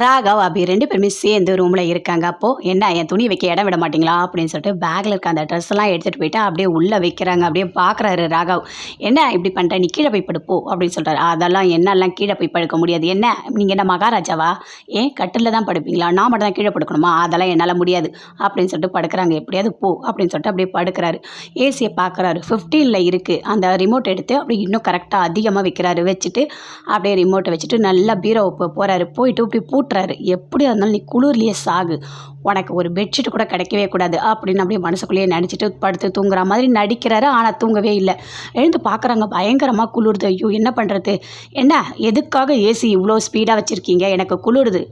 ராகவ் அபி ரெண்டு பேருமே சேர்ந்து ரூமில் இருக்காங்க. அப்போது என்ன என் துணி வைக்க இடம் விட மாட்டீங்களா? அப்படின்னு சொல்லிட்டு பேக்கில் இருக்க அந்த ட்ரெஸ் எல்லாம் எடுத்துகிட்டு போயிட்டு அப்படியே உள்ளே வைக்கிறாங்க. அப்படியே பார்க்குறாரு ராகவ். என்ன இப்படி பண்ணுற நீ கீழே போய் படுப்போ அப்படின்னு சொல்கிறாரு அதெல்லாம் என்னெல்லாம் கீழே போய் படுக்க முடியாது. என்ன? நீங்கள் என்ன மகாராஜாவா? ஏன் கட்டில் தான் படுப்பீங்களா? நான் மட்டும் தான் கீழே படுக்கணுமா? அதெல்லாம் என்னால் முடியாது அப்படின்னு சொல்லிட்டு படுக்கிறாங்க. எப்படியாவது போ அப்படின்னு சொல்லிட்டு அப்படியே படுக்கிறாரு. ஏசியை பார்க்குறாரு ஃபிஃப்டீனில் இருக்குது அந்த ரிமோட் எடுத்து அப்படி இன்னும் கரெக்டாக அதிகமாக வைக்கிறாரு. வச்சுட்டு அப்படியே ரிமோட்டை வச்சுட்டு நல்லா பீரோ போகிறாரு போயிட்டு இப்படி கூட்டுறாரு எப்படியா இருந்தாலும் நீ குளிர்லேயே சாகு. உனக்கு ஒரு பெட்ஷீட் கூட கிடைக்கவே கூடாது அப்படின்னு அப்படியே மனசுக்குள்ளேயே நினச்சிட்டு படுத்து தூங்குற மாதிரி நடிக்கிறாரு. ஆனால் தூங்கவே இல்லை. எழுந்து பார்க்குறாங்க பயங்கரமாக குளிருது. ஐயோ என்ன பண்ணுறது என்ன? எதுக்காக ஏசி இவ்வளோ ஸ்பீடாக வச்சுருக்கீங்க? எனக்கு குளிருது.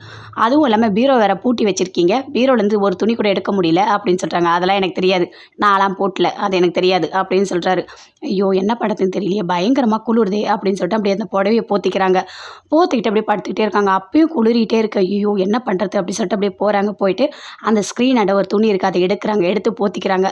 அதுவும் இல்லாமல் பீரோ வேறு பூட்டி வச்சுருக்கீங்க. பீரோலேருந்து ஒரு துணி கூட எடுக்க முடியல அப்படின்னு சொல்கிறாங்க அதெல்லாம் எனக்கு தெரியாது. நான்லாம் போட்டல. அது எனக்கு தெரியாது அப்படின்னு சொல்கிறாரு ஐயோ என்ன பண்ணுறதுன்னு தெரியலையே. பயங்கரமாக குளிருதே அப்படின்னு சொல்லிட்டு அப்படியே அந்த புடவையை போத்திக்கிறாங்க. போத்திக்கிட்டு அப்படியே படுத்துக்கிட்டே இருக்காங்க. அப்பயும் குளிரிட்டே இருக்கு. ஐயோ என்ன பண்ணுறது அப்படி சொல்லிட்டு அப்படியே போகிறாங்க போயிட்டு அந்த ஸ்க்ரீன் அட ஒரு துணி இருக்குது அதை எடுக்கிறாங்க எடுத்து போத்திக்கிறாங்க.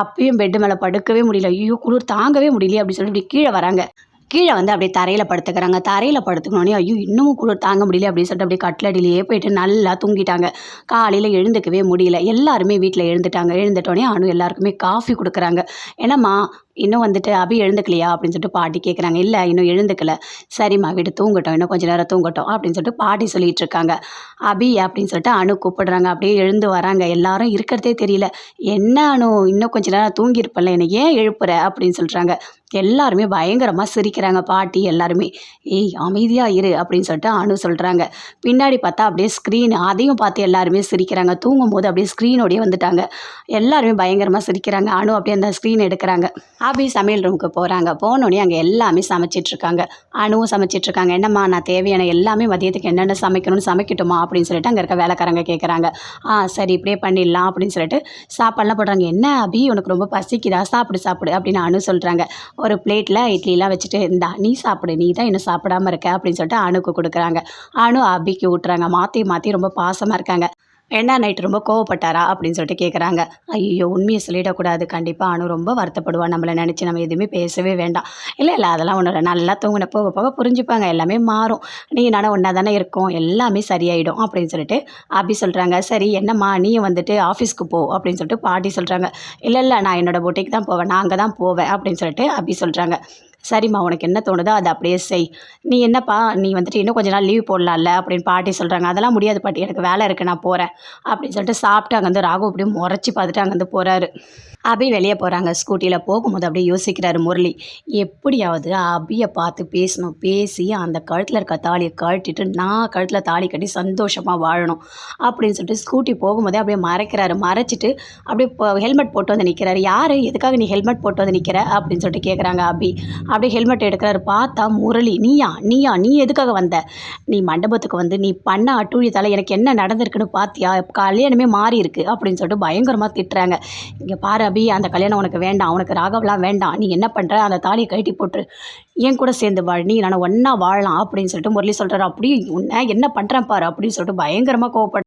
அப்பயும் பெட்டு மேலே படுக்கவே முடியல. ஐயோ குளிர் தாங்கவே முடியலையே அப்படின்னு சொல்லிட்டு இப்படி கீழே வராங்க. கீழே வந்து அப்படியே தரையில் படுத்துக்கிறாங்க. தரையில் படுத்துக்கணுன்னே ஐயோ இன்னமும் குளிர் தாங்க முடியல அப்படின்னு சொல்லிட்டு அப்படியே கட்லடியிலேயே போயிட்டு நல்லா தூங்கிட்டாங்க. காலையில் எழுந்துக்கவே முடியல. எல்லாருமே வீட்டில் எழுந்துட்டாங்க. எழுந்துட்டோடனே அனு எல்லாருக்குமே காஃபி கொடுக்குறாங்க. என்னம்மா இன்னும் வந்துட்டு அபி எழுந்துக்கலையா? அப்படின்னு சொல்லிட்டு பாட்டி கேட்குறாங்க இல்லை இன்னும் எழுந்துக்கல. சரிம்மா வீடு தூங்கட்டும். இன்னும் கொஞ்சம் நேரம் தூங்கட்டும். அப்படின்னு சொல்லிட்டு பாட்டி சொல்லிட்டு இருக்காங்க. அபி அப்படின்னு சொல்லிட்டு அணு கூப்பிடுறாங்க. அப்படியே எழுந்து வராங்க. எல்லாரும் இருக்கிறதே தெரியல. என்ன அணு இன்னும் கொஞ்ச நேரம் தூங்கியிருப்பல என்னை ஏன் எழுப்புற? அப்படின்னு சொல்கிறாங்க எல்லாருமே பயங்கரமாக சிரிக்கிறாங்க பாட்டி எல்லாருமே. ஏய் அமைதியாக இரு. அப்படின்னு சொல்லிட்டு அணு சொல்கிறாங்க பின்னாடி பார்த்தா அப்படியே ஸ்க்ரீன் அதையும் பார்த்து எல்லாருமே சிரிக்கிறாங்க. தூங்கும் போது அப்படியே ஸ்க்ரீனோடய வந்துட்டாங்க. எல்லாருமே பயங்கரமாக சிரிக்கிறாங்க. அணு அப்படியே அந்த ஸ்க்ரீன் எடுக்கிறாங்க. அபி சமையல் ரூமுக்கு போகிறாங்க போனோடனே அங்கே எல்லாமே சமைச்சிட்ருக்காங்க. அணுவும் சமைச்சிட்ருக்காங்க. என்னம்மா நான் தேவையான எல்லாமே மதியத்துக்கு என்னென்ன சமைக்கணும்னு சமைக்கட்டுமா? அப்படின்னு சொல்லிட்டு அங்கே இருக்க வேலைக்காரங்க கேட்குறாங்க ஆ சரி இப்படியே பண்ணிடலாம் அப்படின்னு சொல்லிட்டு சாப்பாடெலாம் போடுறாங்க. என்ன அபி உனக்கு ரொம்ப பசிக்குதா? சாப்பிடு சாப்பிடு அப்படின்னு அணு சொல்கிறாங்க ஒரு பிளேட்டில் இட்லிலாம் வச்சுட்டு இருந்தா நீ சாப்பிடு நீ தான் இன்னும் சாப்பிடாம இருக்க அப்படின்னு சொல்லிட்டு அணுக்கு கொடுக்குறாங்க. அணு அபிக்கு ஊட்டுறாங்க. மாற்றி மாற்றி ரொம்ப பாசமாக இருக்காங்க. என்ன நைட்டு ரொம்ப கோவப்பட்டாரா அப்படின்னு சொல்லிட்டு கேட்குறாங்க ஐயோ உண்மையை சொல்லிடக்கூடாது. கண்டிப்பாக அனு ரொம்ப வருத்தப்படுவா. நம்மளை நினச்சி நம்ம எதுவுமே பேசவே வேண்டாம். இல்லை இல்லை அதெல்லாம் ஒன்றும் இல்லை. நல்லா தூங்கின போக போக புரிஞ்சுப்பாங்க. எல்லாமே மாறும். நீ நானும் ஒன்றா தானே இருக்கும். எல்லாமே சரியாயிடும் அப்படின்னு சொல்லிட்டு அப்படி சொல்கிறாங்க சரி என்னம்மா? நீ வந்துட்டு ஆஃபீஸ்க்கு போ அப்படின்னு சொல்லிட்டு பாட்டி சொல்கிறாங்க இல்லை இல்லை நான் என்னோடய பொட்டிக்கு தான் போவேன். நான் அங்கே தான் போவேன் அப்படின்னு சொல்லிட்டு அப்படி சொல்கிறாங்க சரிம்மா உனக்கு என்ன தோணுதோ அதை அப்படியே செய். நீ என்னப்பா நீ வந்துட்டு இன்னும் கொஞ்ச நாள் லீவ் போடலாம்ல? அப்படின்னு பாட்டி சொல்கிறாங்க அதெல்லாம் முடியாது பாட்டி எனக்கு வேலை இருக்குது நான் போகிறேன் அப்படின்னு சொல்லிட்டு சாப்பிட்டு அங்கேருந்து ராகு அப்படியே முறைச்சி பார்த்துட்டு அங்கேருந்து போகிறாரு அபி வெளியே போகிறாங்க ஸ்கூட்டியில் போகும்போது அப்படியே யோசிக்கிறாரு முரளி. எப்படியாவது அபியை பார்த்து பேசணும். பேசி அந்த கழுத்தில் இருக்க தாலியை கழட்டிட்டு நான் கழுத்தில் தாலி கட்டி சந்தோஷமாக வாழணும் அப்படின்னு சொல்லிட்டு ஸ்கூட்டி போகும்போதே அப்படியே மறைக்கிறாரு. மறைச்சிட்டு அப்படியே ஹெல்மெட் போட்டு வந்து நிற்கிறாரு யார்? எதுக்காக நீ ஹெல்மெட் போட்டு வந்து நிற்கிற அப்படின்னு சொல்லிட்டு கேட்குறாங்க அபி. அப்படியே ஹெல்மெட் எடுக்கிறாரு. பார்த்தா முரளி நீயா நீயா நீ எதுக்காக வந்த? நீ மண்டபத்துக்கு வந்து நீ பண்ண அட்டூழியத்தால் எனக்கு என்ன நடந்திருக்குன்னு பார்த்தியா கல்யாணமே மாறி இருக்கு அப்படின்னு சொல்லிட்டு பயங்கரமாக திட்டுறாங்க. இங்கே பாரு அபி அந்த கல்யாணம் உனக்கு வேண்டாம். உனக்கு ராகவெலாம் வேண்டாம். நீ என்ன பண்ணுற அந்த தாலியை கழட்டி போட்டு என் கூட சேர்ந்து வாழ். நீ நான் ஒன்றா வாழலாம். அப்படின்னு சொல்லிட்டு முரளி சொல்கிறாரு அப்படி உன்னை என்ன பண்ணுறேன் பாரு. அப்படின்னு சொல்லிட்டு பயங்கரமாக கோவப்பட